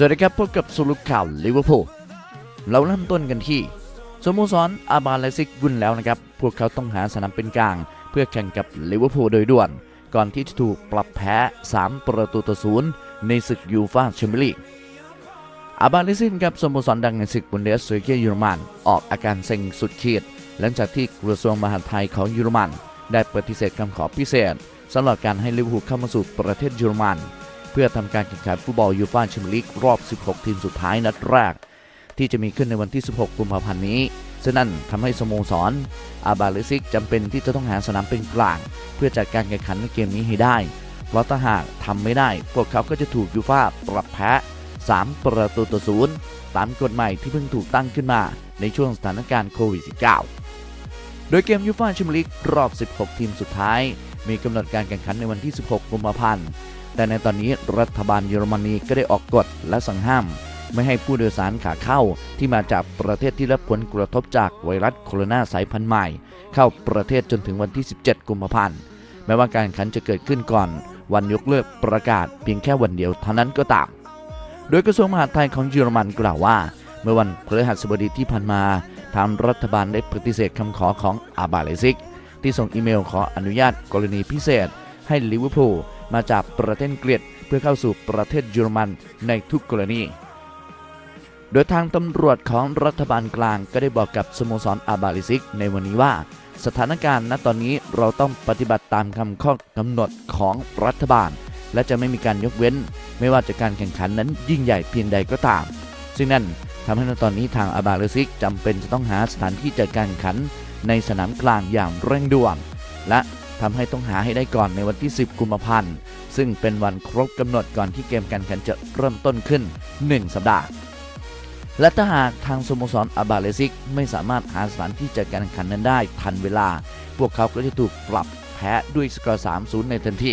สวัสดีครับพบกับสรุปข่าวลิเวอร์พูลเราเริ่มต้นกันที่สโมสรอาบาเลซิกวุ่นแล้วนะครับ พวกเขาต้องหาสนามเป็นกลาง เพื่อแข่งกับลิเวอร์พูลโดยด่วน ก่อนที่จะถูกปรับแพ้ 3 ประตูต่อศูนย์ในศึกยูฟ่าแชมเปี้ยนลีกอาบาเลซิกกับสโมสรดังในศึกบุนเดสเลีกาเยอรมันออกอาการเซ็งสุดขีด หลังจากที่กระทรวงมหาดไทยของเยอรมัน ได้ปฏิเสธคำขอพิเศษสำหรับการให้ลิเวอร์พูลเข้ามาสู่ประเทศเยอรมัน เพื่อทำการแข่งขันฟุตบอลยูฟ่าแชมเปี้ยนลีกรอบ 16 ทีมสุดท้ายนัดแรก ที่จะมีขึ้นในวันที่ 16 กุมภาพันธ์นี้ ซึ่งนั่นทำให้สโมสรอาบาเลซิกจำเป็นที่จะต้องหาสนามเป็นกลาง เพื่อจัดการแข่งขันในเกมนี้ให้ได้ เพราะถ้าหากทำไม่ได้ พวกเขาก็จะถูกยูฟ่าปรับแพ้ 3 ประตูต่อศูนย์ตามกฎใหม่ที่เพิ่งถูกตั้งขึ้นมาในช่วงสถานการณ์โควิด -19 โดยเกมยูฟ่าแชมเปี้ยนลีกรอบ 16 ทีมสุดท้าย มีกำหนดการแข่งขันในวันที่ 16 กุมภาพันธ์ แต่ในตอนนี้รัฐบาลเยอรมนีก็ได้ออกกฎและสั่งห้าม ไม่ให้ผู้โดยสารขาเข้าที่มาจากประเทศที่รับผลกระทบจากไวรัสโคโรนาสายพันธุ์ใหม่ เข้าประเทศจนถึงวันที่ 17 กุมภาพันธ์แม้ว่าการขันจะเกิดขึ้นก่อน วันยกเลิกประกาศเพียงแค่วันเดียวเท่านั้นก็ตาม โดยกระทรวงมหาดไทยของเยอรมันกล่าวว่า เมื่อวันพฤหัสบดีที่ผ่านมาทางรัฐบาลได้ปฏิเสธคำขอของอาบาเลซิก ที่ส่งอีเมลขออนุญาตกรณีพิเศษ ให้ลิเวอร์พูล มาจากประเทศอังกฤษเพื่อเข้าสู่ประเทศเยอรมันในทุกกรณี โดยทางตำรวจของรัฐบาลกลางก็ได้บอกกับสโมสรอาบาลิซิกในวันนี้ว่า สถานการณ์ณตอนนี้เราต้องปฏิบัติตามคำข้อกำหนดของรัฐบาล และจะไม่มีการยกเว้น ไม่ว่าจะการแข่งขันนั้นยิ่งใหญ่เพียงใดก็ตาม ซึ่งนั่นทำให้ณตอนนี้ทางอาบาลิซิกจำเป็นจะต้องหาสถานที่จัดการแข่งขันในสนามกลางอย่างเร่งด่วนและ ทำให้ต้องหาให้ได้ก่อนในวันที่ 10 กุมภาพันธ์ ซึ่งเป็นวันครบกำหนดก่อนที่เกมการแข่งจะเริ่มต้นขึ้น 1 สัปดาห์ และถ้าหากทางสโมสรอาบาเลซิก ไม่สามารถหาสถานที่จัดการแข่งขันนั้นได้ทันเวลา พวกเขาก็จะถูกปรับแพ้ด้วยสกอร์ 3-0 ในทันที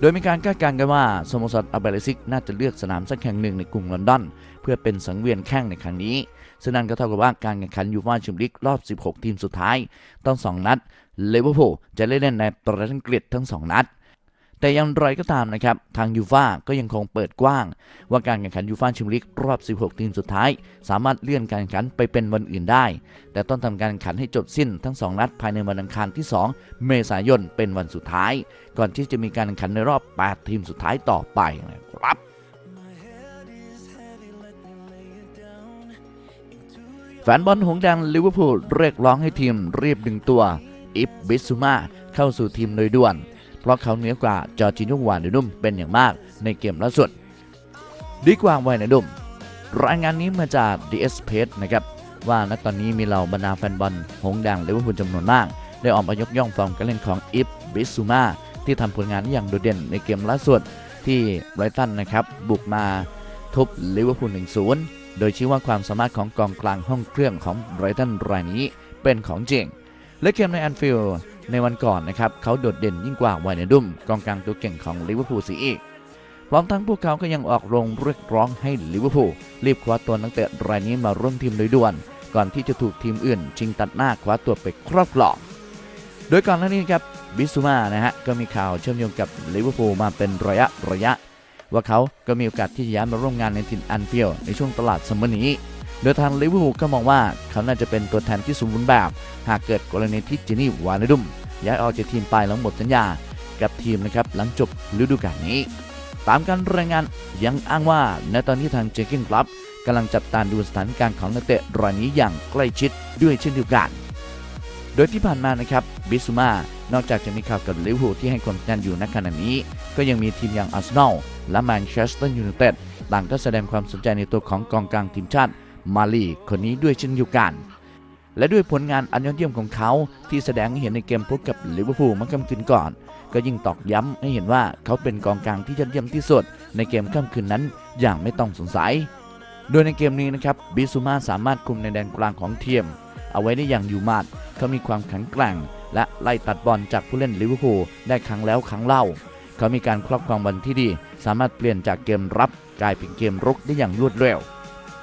โดยมีการคาดการณ์กันว่าสโมสรอาบาเลซิกน่าจะเลือกสนามสักแห่งหนึ่งในกรุงลอนดอน เพื่อเป็นสังเวียนแข่งในครั้งนี้ ซึ่งนั่นก็เท่ากับว่าการแข่งขันยูฟ่าแชมเปี้ยนลีกรอบ 16 ทีมสุดท้าย ต้องสองนัด ลิเวอร์พูลจะเล่นในประเทศอังกฤษทั้ง 2 นัด แต่อย่างไรก็ตามนะครับ ทางยูฟ่าก็ยังคงเปิดกว้าง ว่าการแข่งขันยูฟ่าแชมเปี้ยนลีกรอบ 16 ทีมสุดท้าย สามารถเลื่อนการแข่งขันไปเป็นวันอื่นได้ แต่ต้องทำการแข่งขันให้จบสิ้นทั้ง 2 นัดภายในวันอังคารที่ 2 เมษายนเป็นวันสุดท้าย ก่อนที่จะมีการแข่งขันในรอบ 8 ทีมสุดท้ายต่อไปนะครับแฟนบอลหงแดงลิเวอร์พูลเรียกร้องให้ทีมรีบดึงตัว อิฟบิสซูมาเข้าสู่ทีมโดยด่วน เพราะเขาเหนือกว่าจอร์จิโนวานเดนุ่มเป็นอย่างมากในเกมล่าสุด ดีกว่าไวน์นุ่มรายงานนี้มาจาก DS p a g e นะครับว่าณตอนนี้มีเหล่าบรรดาแฟนบอลหงส์แดงลิเวอร์พูลจำนวนมาก ได้ออกมายกย่องฟอร์มการเล่นของอิฟบิสซูมาที่ทำผลงานอย่างโดดเด่นในเกมล่าสุดที่ไบรตันนะครับบุกมาทุบลิเวอร์พูล1-0 โดยชี้ว่าความสามารถของกองกลางห้องเครื่องของไบรตันรายนี้เป็นของจริง และเกมในแอนฟิลด์ในวันก่อนนะครับเขาโดดเด่นยิ่งกว่าไวน์ดุมกองกลางตัวเก่งของลิเวอร์พูลซีอีกพร้อมทั้งพวกเขาก็ยังออกโรงเรียกร้องให้ลิเวอร์พูลรีบคว้าตัวนักเตะรายนี้มาร่วมทีมโดยด่วน ก่อนที่จะถูกทีมอื่น ชิงตัดหน้าคว้าตัวไปครอบครองโดยก่อนหน้านี้ครับบิสซูมานะฮะก็มีข่าวเชื่อมโยงกับลิเวอร์พูลมาเป็นระยะระยะ ว่าเขาก็มีโอกาสที่จะย้ายมาร่วมงานในถิ่นแอนฟิลด์ในช่วงตลาดซัมเมอร์นี้ โดยทางลิเวอร์พูลก็มองว่าเขาน่าจะเป็นตัวแทนที่สมบูรณ์แบบ หากเกิดกรณีที่เจนี่วานดุมย้ายออกจากทีมไปหลังหมดสัญญากับทีมนะครับหลังจบฤดูกาลนี้ ตามการรายงานยังอ้างว่าในตอนที่ทางเจคิงคลับกำลังจับตาดูสถานการณ์ของนักเตะรายนี้อย่างใกล้ชิดด้วยเช่นเดียวกัน โดยที่ผ่านมานะครับบิซูมานอกจากจะมีข่าวกับลิเวอร์พูลที่ให้ความสำคัญอยู่ณขณะนี้ ก็ยังมีทีมอย่างอาร์เซนอลและแมนเชสเตอร์ยูไนเต็ดต่างก็แสดงความสนใจในตัวของกองกลางทีมชาติ มาลีคนนี้ด้วยเช่นเดียวกัน และด้วยผลงานอันยอดเยี่ยมของเขาที่แสดงให้เห็นในเกมพบกับลิเวอร์พูลเมื่อค่ำคืนก่อน ก็ยิ่งตอกย้ำให้เห็นว่าเขาเป็นกองกลางที่ยอดเยี่ยมที่สุดในเกมค่ำคืนนั้นอย่างไม่ต้องสงสัย โดยในเกมนี้นะครับบิซูมาสามารถคุมในแดนกลางของเทียม เอาไว้ได้อย่างอยู่หมาดเขามีความแข็งแกร่ง และไล่ตัดบอลจากผู้เล่นลิเวอร์พูลได้ครั้งแล้วครั้งเล่าเขามีการครอบครองบอลที่ดี สามารถเปลี่ยนจากเกมรับกลายเป็นเกมรุกได้อย่างรวดเร็ว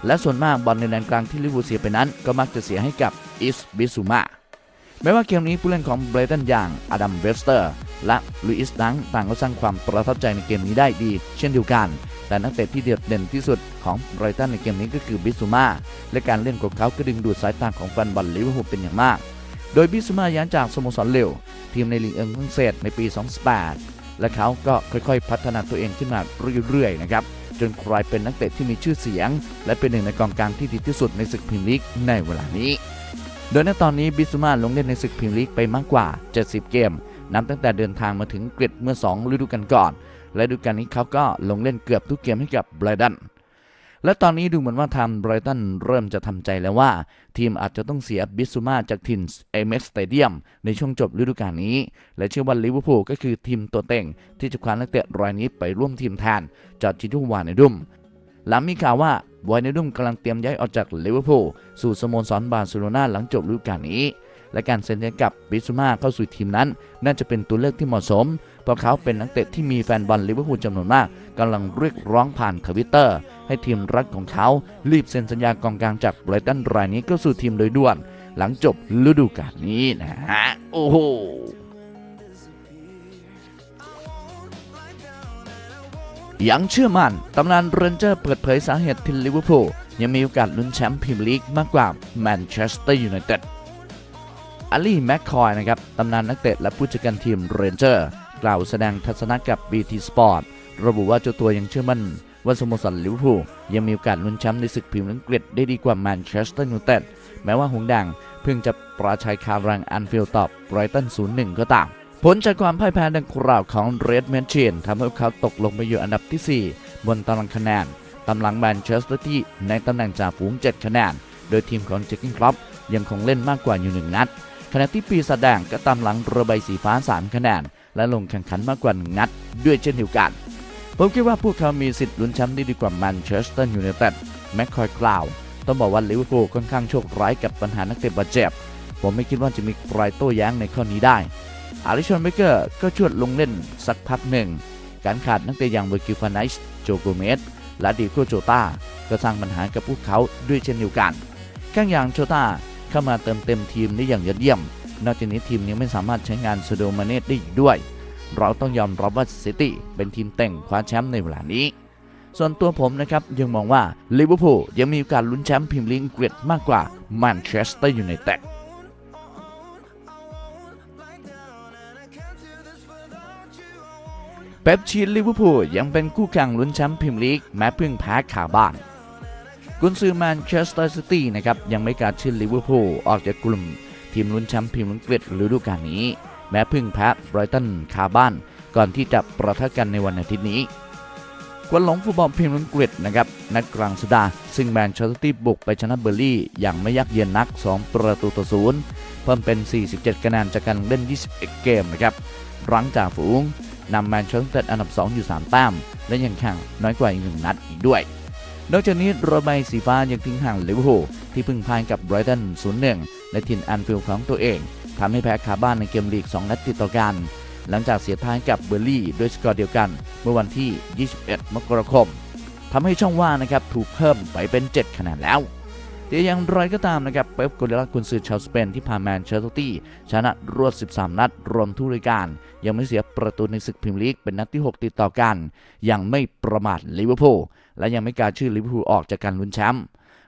และส่วนมากบอลในแดนกลางที่ลิเวอร์พูลเสียไปนั้น ก็มักจะเสียให้กับอิสบิซูมาแม้ว่าเกมนี้ผู้เล่นของเบรตันอย่างอดัมเวสเตอร์ และลุอิสดังต่างก็สร้างความประทับใจในเกมนี้ได้ดี เช่นเดียวกัน แต่นักเตะที่เด่นเด่นที่สุดของไบรตันในเกมนี้ก็คือบิซูมาและการเล่นของเขาก็ดึงดูดสายตาของแฟนบอลลิเวอร์พูลเป็นอย่างมาก โดยบิซูมาย้ายจากสโมสรเลวทีมในลีกเอิงฝรั่งเศสในปี 2018 และเขาก็ค่อยๆ พัฒนาตัวเองขึ้นมาเรื่อยๆนะครับ จนกลายเป็นนักเตะที่มีชื่อเสียง และเป็นหนึ่งในกองกลางที่ดีที่สุดในศึกพรีเมียร์ลีกในเวลานี้ โดยในตอนนี้บิสมาลงเล่นในศึกพรีเมียร์ลีกไปมากกว่า 70 เกม นับตั้งแต่เดินทางมาถึงกรีฑเมื่อ 2 ฤดูกาลก่อน และฤดูกาลนี้เขาก็ลงเล่นเกือบทุกเกมให้กับไบรดัน และตอนนี้ดูเหมือนว่าทางไบรตันเริ่มจะทำใจแล้วว่า ทีมอาจจะต้องเสียบิสซูมาจากทินส์เอเมสสเตเดียมในช่วงจบฤดูกาลนี้ และเชื่อว่าลิเวอร์พูลก็คือทีมตัวเต็ง ที่จะคว้านักเตะรายนี้ไปร่วมทีมแทนจอร์จิทุวานในดุมหลังมีข่าวว่าวายในดุมกำลังเตรียมย้ายออกจากลิเวอร์พูลสู่สโมสรบาร์เซโลนาหลังจบฤดูกาลนี้ และการเซ็นสัญญากับบิซูมาเข้าสู่ทีมนั้น น่าจะเป็นตัวเลือกที่เหมาะสม เพราะเขาเป็นนักเตะที่มีแฟนบอลลิเวอร์พูลจำนวนมากกำลังเรียกร้องผ่านทวิตเตอร์ให้ทีมรักของเขารีบเซ็นสัญญากองกลางจากไบรตันรายนี้เข้าสู่ทีมโดยด่วน หลังจบฤดูกาลนี้นะฮะโอ้โหยังเชื่อมั่นตำนานเรนเจอร์เปิดเผยสาเหตุที่ลิเวอร์พูลยังมีโอกาสลุ้นแชมป์พรีเมียร์ลีกมากกว่าแมนเชสเตอร์ยูไนเต็ด อลีแมคคอยนะครับตำนานนักเตะและผู้จัดการทีมเรนเจอร์กล่าวแสดงทัศนะกับ BT Sport ระบุว่าเจ้าตัวยังเชื่อมั่นว่าสโมสรลิเวอร์พูลยังมีโอกาสลุ้นแชมป์ในศึกพรีเมียร์ลีกอังกฤษได้ดีกว่าแมนเชสเตอร์ยูไนเต็ดแม้ว่าหงส์แดงเพิ่งจะปราชัยคารังอันฟิลด์ตอบไบรตัน 0-1 ก็ตาม ผลจากความพ่ายแพ้ดังกล่าวของเรดแมนเชนทำให้เขาตกลงไปอยู่อันดับที่ 4 บนตารางคะแนนตำหลังแมนเชสเตอร์ที่ในตำแหน่งจ่าฝูง 7 คะแนน โดยทีมของเจคกินคลับยังคงเล่นมากกว่าอยู่หนึ่งนัด ขณะที่ปีศาจแดงก็ตามหลังเรือใบสีฟ้า 3 คะแนน และลงแข่งขันมากกว่านัด ด้วยเช่นเดียวกัน ผมคิดว่าพวกเขามีสิทธิ์ลุ้นแชมป์ได้ดีกว่าแมนเชสเตอร์ยูไนเต็ดแม็กคอยกล่าว ต้องบอกว่าลิเวอร์พูลค่อนข้างโชคร้ายกับปัญหานักเตะบาดเจ็บ ผมไม่คิดว่าจะมีใครโต้แย้งในข้อนี้ได้อาริชอนเบเกอร์ก็ชวดลงเล่นสักพักหนึ่ง การขาดนักเตะอย่างเวอร์กิฟานิชโจโกเมสและดิโกโจตาก็สร้างปัญหากับพวกเขาด้วยเช่นเดียวกัน ข้างอย่างโจตา เข้ามาเติมเต็มทีมได้อย่างยอดเยี่ยม นอกจากนี้ทีมยังไม่สามารถใช้งานโซโดมาเนตได้อีกด้วย เราต้องยอมรับว่าซิตี้เป็นทีมเต่งคว้าแชมป์ในเวลานี้ ส่วนตัวผมนะครับ ยังมองว่าลิเวอร์พูลยังมีโอกาสลุ้นแชมป์พรีเมียร์ลีกอังกฤษมากกว่าแมนเชสเตอร์ยูไนเต็ดเป๊ปชีลิเวอร์พูลยังเป็นคู่แข่งลุ้นแชมป์พรีเมียร์ลีกแม้เพิ่งแพ้ขาบ้าน กุนซือแมนเชสเตอร์ซิตี้นะครับยังไม่กล้าชื่อลิเวอร์พูลออกจากกลุ่ม ทีมลุ้นแชมป์พรีเมียร์ลีกอังกฤษฤดูกาลนี้ แม้พิ่งแพ้ไบรตันคาบ้าน ก่อนที่จะประทะกันในวันอาทิตย์นี้ควนหลงฟุตบอลพรีเมียร์ลีกอังกฤษนะครับนัดกลางสัปดาห์ซึ่งแมนเชสเตอร์ซิตี้บุกไปชนะเบอร์ลี่อย่างไม่ยักเย็นนัก 2 ประตูต่อศูนย์เพิ่มเป็น 47 คะแนนจากการเล่น 21 เกมนะครับหลังจากฝูงนำแมนเชสเตอร์อันดับ 2 อยู่ 3 แต้ม และยังแข่งน้อยกว่าอีกหนึ่งนัดอีกด้วย นอกจากนี้โรใบสีฟ้ายังทิ้งห่างลิเวอร์พูลที่พึ่งพายกับไบรตัน 0-1ในถิ่นแอนฟิลด์ของตัวเองทำให้แพ้คาบ้านในเกมลีก 2 นัดติดต่อกัน หลังจากเสียท้ายกับเบอร์ลี่ด้วยสกอร์เดียวกัน เมื่อวันที่ 21 มกราคมทำให้ช่องว่างนะครับถูกเพิ่มไปเป็น 7 คะแนนแล้ว แต่อย่างไรก็ตามนะครับเป๊ปกัวเดล่ากุนซือชาวสเปนที่พาแมนเชสเตอร์ซิตี้ชนะรวด 13 นัด รวมทุกรายการ ยังไม่เสียประตูในศึกพรีเมียร์ลีกเป็นนัดที่ 6 ติดต่อกัน ยังไม่ประมาทลิเวอร์พูลและยังไม่กล้าชื่อลิเวอร์พูลออกจากการลุ้นแชมป์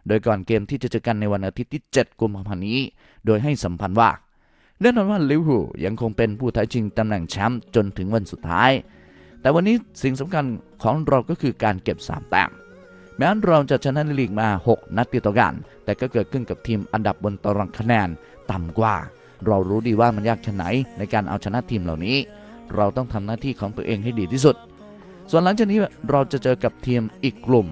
โดยก่อนเกมที่จะเจอกันในวันอาทิตย์ที่ 7 กุมภาพันธ์นี้ โดยให้สัมพันธ์ว่าแน่นอนว่าลิเวอร์พูลยังคงเป็นผู้ท้าชิงตำแหน่งแชมป์จนถึงวันสุดท้าย แต่วันนี้สิ่งสำคัญของเราก็คือการเก็บ 3 แต้ม แม้เราจะชนะในลีกมา 6 นัดติดต่อกัน แต่ก็เกิดขึ้นกับทีมอันดับบนตารางคะแนนต่ำกว่า เรารู้ดีว่ามันยากแค่ไหนในการเอาชนะทีมเหล่านี้ เราต้องทำหน้าที่ของตัวเองให้ดีที่สุด ส่วนหลังจากนี้เราจะเจอกับทีมอีกกลุ่ม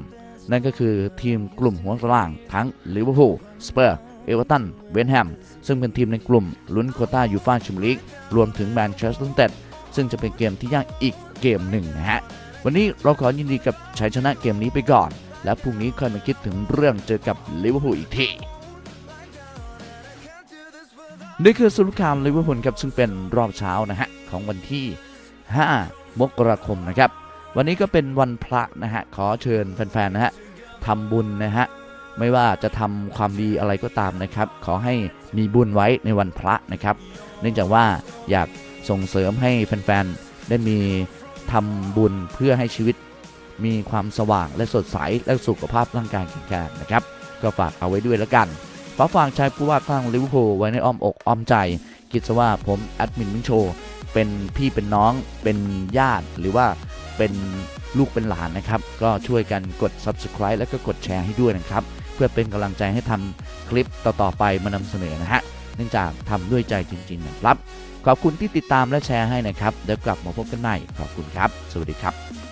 นั่นก็คือทีมกลุ่มหัวกลางทั้งลิเวอร์พูลสเปอร์เอเวอร์ตันเวนแฮมซึ่งเป็นทีมในกลุ่มลุ้นโคต้ายูฟ่าแชมเปี้ยนลีกรวมถึงแมนเชสเตอร์ยูไนเต็ดซึ่งจะเป็นเกมที่ยากอีกเกมหนึ่งนะฮะวันนี้เราขอยินดีกับชัยชนะเกมนี้ไปก่อน และพรุ่งนี้ค่อยมาคิดถึงเรื่องเจอกับลิเวอร์พูลอีกทีนี่คือสรุปข่าวลิเวอร์พูลครับซึ่งเป็นรอบเช้านะฮะของวันที่ 5 มกราคมนะครับ วันนี้ก็เป็นวันพระนะฮะขอเชิญแฟนๆนะฮะทำบุญนะฮะไม่ว่าจะทำความดีอะไรก็ตามนะครับ ขอให้มีบุญไว้ในวันพระนะครับ เนื่องจากว่าอยากส่งเสริมให้แฟนๆได้มีทำบุญเพื่อให้ชีวิต มีความสว่างและสดใสและสุขภาพร่างกายแข็งแรงนะครับ ก็ฝากเอาไว้ด้วยแล้วกันฝากฝากชายผู้ว่าข้างลิเวอร์พูลไว้ในอ้อมอกอ้อมใจ คิดซะว่าผมแอดมินมิงโชเป็นพี่เป็นน้องเป็นญาติหรือว่าเป็นลูกเป็นหลานนะครับ ก็ช่วยกันกด subscribe แล้วก็กดแชร์ให้ด้วยนะครับ เพื่อเป็นกำลังใจให้ทำคลิปต่อๆไปมานำเสนอนะฮะเนื่องจากทำด้วยใจจริงๆนะครับ ขอบคุณที่ติดตามและแชร์ให้นะครับ เดี๋ยวกลับมาพบกันใหม่ขอบคุณครับ สวัสดีครับ